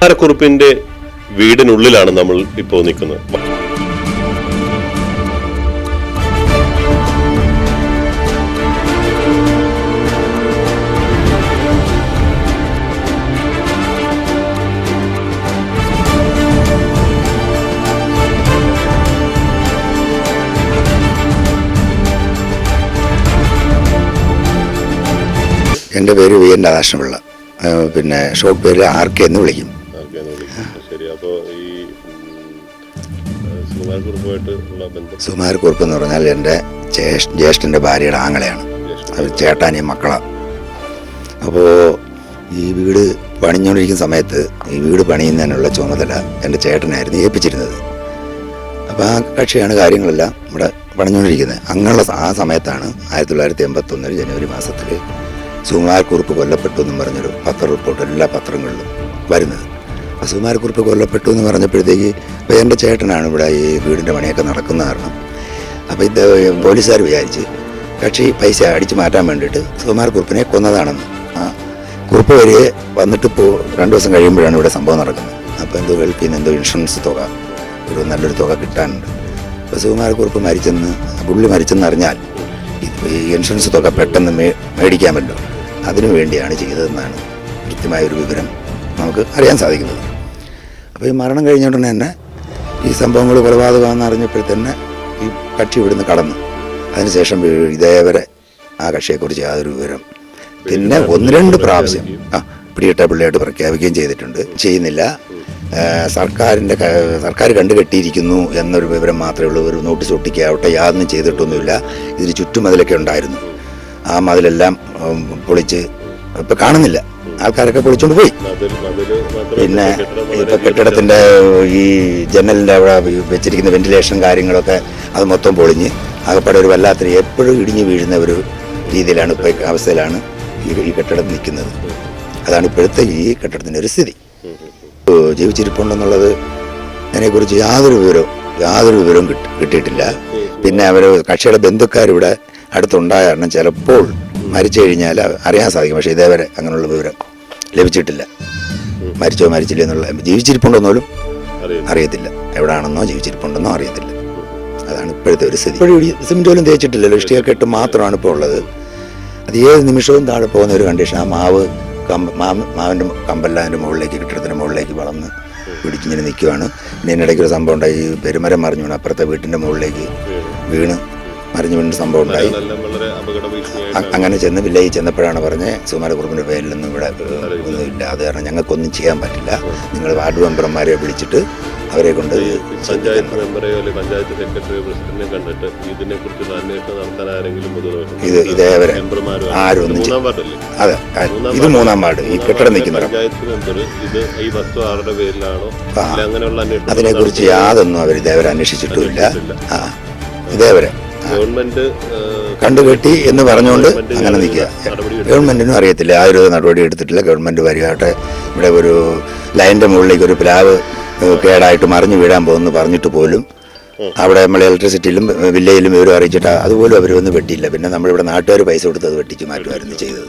കുമാരക്കുറുപ്പിന്റെ വീടിനുള്ളിലാണ് നമ്മൾ ഇപ്പോൾ നിൽക്കുന്നത്. എന്റെ പേര് വി എൻ രാധാകൃഷ്ണപിള്ള പിന്നെ ഷോർട്ട് പേര് ആർ കെ എന്ന് വിളിക്കും. സുമാർ കുറുപ്പ് എന്ന് പറഞ്ഞാൽ എന്റെ ജ്യേഷ് ജ്യേഷ്ഠന്റെ ഭാര്യയുടെ ആങ്ങളെയാണ്. അവർ ചേട്ടാനിയും മക്കളാണ് അപ്പോൾ ഈ വീട് പണിഞ്ഞുകൊണ്ടിരിക്കുന്ന സമയത്ത് ഈ വീട് പണിയുന്നതിനുള്ള ചുമതല എന്റെ ചേട്ടനായിരുന്നു ഏൽപ്പിച്ചിരുന്നത്. അപ്പോൾ ആ കക്ഷിയാണ് കാര്യങ്ങളെല്ലാം ഇവിടെ പണിഞ്ഞുകൊണ്ടിരിക്കുന്നത്. അങ്ങനെയുള്ള ആ സമയത്താണ് ആയിരത്തി തൊള്ളായിരത്തി എൺപത്തൊന്നിൽ ജനുവരി മാസത്തിൽ സുമാർ കുറുപ്പ് കൊല്ലപ്പെട്ടു എന്നും പറഞ്ഞൊരു പത്ര റിപ്പോർട്ട് എല്ലാ പത്രങ്ങളിലും വരുന്നത്. അപ്പോൾ സുകുമാരക്കുറുപ്പ് കൊല്ലപ്പെട്ടു എന്ന് പറഞ്ഞപ്പോഴത്തേക്ക് ഇപ്പോൾ എന്റെ ചേട്ടനാണ് ഇവിടെ ഈ വീടിന്റെ പണിയൊക്കെ നടക്കുന്ന കാരണം. അപ്പോൾ ഇത് പോലീസുകാർ വിചാരിച്ച് കക്ഷി പൈസ അടിച്ചു മാറ്റാൻ വേണ്ടിയിട്ട് സുകുമാരക്കുറിപ്പിനെ കൊന്നതാണെന്ന്. ആ കുറിപ്പ് വരെ വന്നിട്ട് ഇപ്പോൾ രണ്ട് ദിവസം കഴിയുമ്പോഴാണ് ഇവിടെ സംഭവം നടക്കുന്നത്. അപ്പോൾ എന്തോ ഗൾഫിൽ നിന്ന് എന്തോ ഇൻഷുറൻസ് തുക ഒരു നല്ലൊരു തുക കിട്ടാനുണ്ട്. അപ്പോൾ സുകുമാരക്കുറിപ്പ് മരിച്ചെന്ന് പുള്ളി മരിച്ചെന്ന് അറിഞ്ഞാൽ ഈ ഇൻഷുറൻസ് തുക പെട്ടെന്ന് മേ മേടിക്കാമല്ലോ അതിനു വേണ്ടിയാണ് ചെയ്തതെന്നാണ് കൃത്യമായൊരു വിവരം നമുക്ക് അറിയാൻ സാധിക്കുന്നത്. അപ്പോൾ ഈ മരണം കഴിഞ്ഞ ഉടനെ തന്നെ ഈ സംഭവങ്ങൾ കൊലപാതകമാണെന്ന് അറിഞ്ഞപ്പോഴത്തന്നെ ഈ കക്ഷി ഇവിടുന്ന് കടന്നു. അതിനുശേഷം ഇതേവരെ ആ കക്ഷിയെക്കുറിച്ച് യാതൊരു വിവരം പിന്നെ ഒന്ന് രണ്ട് പ്രാവശ്യം ആ പിടിയിട്ട പിള്ളയായിട്ട് പ്രഖ്യാപിക്കുകയും ചെയ്തിട്ടുണ്ട്. ചെയ്യുന്നില്ല. സർക്കാരിന്റെ സർക്കാർ സർക്കാർ കണ്ടുകെട്ടിയിരിക്കുന്നു എന്നൊരു വിവരം മാത്രമേ ഉള്ളൂ. ഒരു നോട്ടീസ് ഒട്ടിക്കാവട്ടെ. യാതൊന്നും ചെയ്തിട്ടൊന്നുമില്ല. ഇതിന് ചുറ്റുമതിലൊക്കെ ഉണ്ടായിരുന്നു. ആ മതിലെല്ലാം പൊളിച്ച് ഇപ്പം കാണുന്നില്ല. ആൾക്കാരൊക്കെ പൊളിച്ചോണ്ട് പോയി. പിന്നെ ഇപ്പൊ കെട്ടിടത്തിന്റെ ഈ ജനലിന്റെ അവിടെ വെച്ചിരിക്കുന്ന വെന്റിലേഷൻ കാര്യങ്ങളൊക്കെ അത് മൊത്തം പൊളിഞ്ഞ് ആകപ്പാടെ ഒരു വല്ലാത്ത എപ്പോഴും ഇടിഞ്ഞു വീഴുന്ന ഒരു രീതിയിലാണ് ഇപ്പൊ അവസ്ഥയിലാണ് ഈ കെട്ടിടം നിൽക്കുന്നത്. അതാണ് ഇപ്പോഴത്തെ ഈ കെട്ടിടത്തിന്റെ ഒരു സ്ഥിതി. ജീവിച്ചിരിപ്പുണ്ടെന്നുള്ളത് അതിനെക്കുറിച്ച് യാതൊരു വിവരവും യാതൊരു വിവരവും കിട്ടി- കിട്ടിയിട്ടില്ല. പിന്നെ അവർ കക്ഷിയുടെ ബന്ധുക്കാരിവിടെ അടുത്തുണ്ടായ കാരണം ചിലപ്പോൾ മരിച്ചു കഴിഞ്ഞാൽ അറിയാൻ സാധിക്കും. പക്ഷേ ഇതേവരെ അങ്ങനെയുള്ള വിവരം ലഭിച്ചിട്ടില്ല. മരിച്ചോ മരിച്ചില്ല എന്നുള്ള ജീവിച്ചിരിപ്പുണ്ടോ എന്നാലും അറിയത്തില്ല. എവിടാണെന്നോ ജീവിച്ചിരിപ്പുണ്ടെന്നോ അറിയത്തില്ല. അതാണ് ഇപ്പോഴത്തെ ഒരു സ്ഥിതി. ഇപ്പോഴും പോലും തേച്ചിട്ടില്ലല്ലോ. കെട്ട് മാത്രമാണ് ഇപ്പോൾ ഉള്ളത്. അത് ഏത് നിമിഷവും താഴെ പോകുന്ന ഒരു കണ്ടീഷൻ ആ. മാവ് കമ്പ് മാവ് മാവിന്റെ കമ്പല്ലാന്റെ മുകളിലേക്ക് കെട്ടിടത്തിന്റെ മുകളിലേക്ക് വളർന്ന് പിടിച്ചിങ്ങനെ നിൽക്കുവാണ്. പിന്നെ ഇതിനിടയ്ക്ക് ഒരു സംഭവം ഉണ്ടായി. പെരുമരം മറിഞ്ഞു വീണ്. അപ്പുറത്തെ വീട്ടിന്റെ മുകളിലേക്ക് വീണ്. മറിഞ്ഞു വീണ് സംഭവം ഉണ്ടായി. അങ്ങനെ ചെന്ന് വില്ലേജ് ചെന്നപ്പോഴാണ് പറഞ്ഞ് സുമാരക്കുറുപ്പിന്റെ പേരിലൊന്നും ഇവിടെ ഒന്നുമില്ല. അത് കാരണം ഞങ്ങൾക്കൊന്നും ചെയ്യാൻ പറ്റില്ല. നിങ്ങൾ വാർഡ് മെമ്പർമാരെ വിളിച്ചിട്ട് അവരെ കൊണ്ട് പഞ്ചായത്ത് മെമ്പറെയോ അല്ലെങ്കിൽ പഞ്ചായത്ത് സെക്രട്ടറിയോ പ്രസിഡന്റിനെ കണ്ടിട്ട് ഇതിനെ കുറിച്ചുള്ള അന്വേഷണം നടത്താൻ ആരെങ്കിലും മുതിർന്നു ഇത് ഇതേവരെ മെമ്പർമാരും ആരും അതെ ഇത് മൂന്നാം വാർഡ്. ഈ കെട്ടിടം നിൽക്കുന്ന പഞ്ചായത്ത് മെമ്പർ ഇത് ഈ വസ്തു ആരുടെ പേരിലാണോ? അല്ല അങ്ങനെയുള്ള അന്വേഷണം അതിനെക്കുറിച്ച് യാതൊന്നും അവർ ഇതേവരെ അന്വേഷിച്ചിട്ടുമില്ല ആ ഇതേവരെ. ഗവൺമെന്റ് കണ്ടുകെട്ടി എന്ന് പറഞ്ഞുകൊണ്ട് അങ്ങനെ നിൽക്കുക. ഗവൺമെന്റിനും അറിയത്തില്ല. ഒരു നടപടി എടുത്തിട്ടില്ല. ഗവൺമെന്റ് വരികട്ടെ ഇവിടെ ഒരു ലൈന്റെ മുകളിലേക്ക് ഒരു പ്ലാവ് കേടായിട്ട് മറിഞ്ഞു വീഴാൻ പോകുന്നു പറഞ്ഞിട്ട് പോലും അവിടെ നമ്മൾ ഇലക്ട്രിസിറ്റിയിലും വില്ലയിലും വിവരം അറിയിച്ചിട്ട് അതുപോലും അവർ ഒന്നും വെട്ടിയില്ല. പിന്നെ നമ്മളിവിടെ നാട്ടുകാർ പൈസ കൊടുത്ത് അത് വെട്ടിച്ച് മാറ്റുമായിരുന്നു ചെയ്തത്.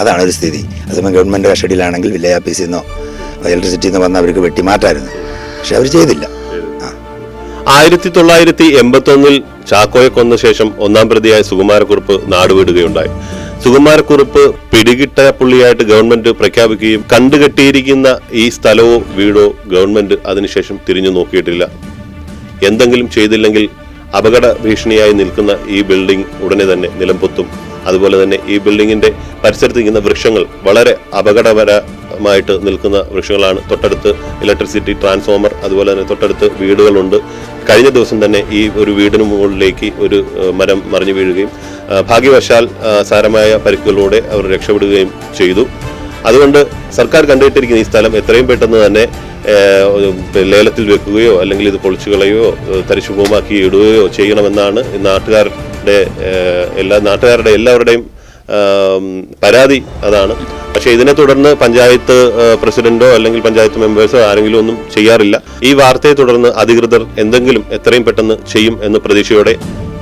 അതാണ് ഒരു സ്ഥിതി. അതേസമയം ഗവൺമെന്റ് കസ്റ്റഡിയിലാണെങ്കിൽ വില്ലേജ് ഓഫീസിൽ നിന്നോ ഇലക്ട്രിസിറ്റിയിൽ നിന്ന് വന്ന് അവർക്ക് വെട്ടി മാറ്റായിരുന്നു. പക്ഷെ അവർ ചെയ്തില്ല. ആ ആയിരത്തി തൊള്ളായിരത്തി എൺപത്തി ഒന്നിൽ ചാക്കോയെ കൊന്ന ശേഷം ഒന്നാം പ്രതിയായ സുകുമാരക്കുറുപ്പ് നാടുവിടുകയുണ്ടായി. സുകുമാരക്കുറുപ്പ് പിടികിട്ട പുള്ളിയായിട്ട് ഗവൺമെന്റ് പ്രഖ്യാപിക്കുകയും കണ്ടുകെട്ടിയിരിക്കുന്ന ഈ സ്ഥലവോ വീടോ ഗവൺമെന്റ് അതിനുശേഷം തിരിഞ്ഞു നോക്കിയിട്ടില്ല. എന്തെങ്കിലും ചെയ്തില്ലെങ്കിൽ അപകട ഭീഷണിയായി നിൽക്കുന്ന ഈ ബിൽഡിംഗ് ഉടനെ തന്നെ നിലംപൊത്തും. അതുപോലെ തന്നെ ഈ ബിൽഡിങ്ങിന്റെ പരിസരത്ത് നിൽക്കുന്ന വൃക്ഷങ്ങൾ വളരെ അപകടപരമായിട്ട് നിൽക്കുന്ന വൃക്ഷങ്ങളാണ്. തൊട്ടടുത്ത് ഇലക്ട്രിസിറ്റി ട്രാൻസ്ഫോമർ അതുപോലെ തന്നെ തൊട്ടടുത്ത് വീടുകളുണ്ട്. കഴിഞ്ഞ ദിവസം തന്നെ ഈ ഒരു വീടിന് മുകളിലേക്ക് ഒരു മരം മറിഞ്ഞു വീഴുകയും ഭാഗ്യവശാൽ സാരമായ പരിക്കുകളോടെ അവർ രക്ഷപ്പെടുകയും ചെയ്തു. അതുകൊണ്ട് സർക്കാർ കണ്ടിട്ടിരിക്കുന്ന ഈ സ്ഥലം എത്രയും പെട്ടെന്ന് തന്നെ ലേലത്തിൽ വെക്കുകയോ അല്ലെങ്കിൽ ഇത് പൊളിച്ചു കളയോ ഏഹ്, തരിശുഭൂമാക്കി ഇടുകയോ ചെയ്യണമെന്നാണ് നാട്ടുകാരുടെ എല്ലാ നാട്ടുകാരുടെ എല്ലാവരുടെയും പരാതി അതാണ്. പക്ഷേ ഇതിനെ തുടർന്ന് പഞ്ചായത്ത് പ്രസിഡന്റോ അല്ലെങ്കിൽ പഞ്ചായത്ത് മെമ്പേഴ്സോ ആരെങ്കിലും ഒന്നും ചെയ്യാറില്ല. ഈ വാർത്തയെ തുടർന്ന് അധികൃതർ എന്തെങ്കിലും എത്രയും പെട്ടെന്ന് ചെയ്യും എന്ന് പ്രതീക്ഷയോടെ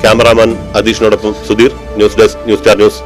cameraman അതീഷിനോടൊപ്പം Sudheer. News desk news star news.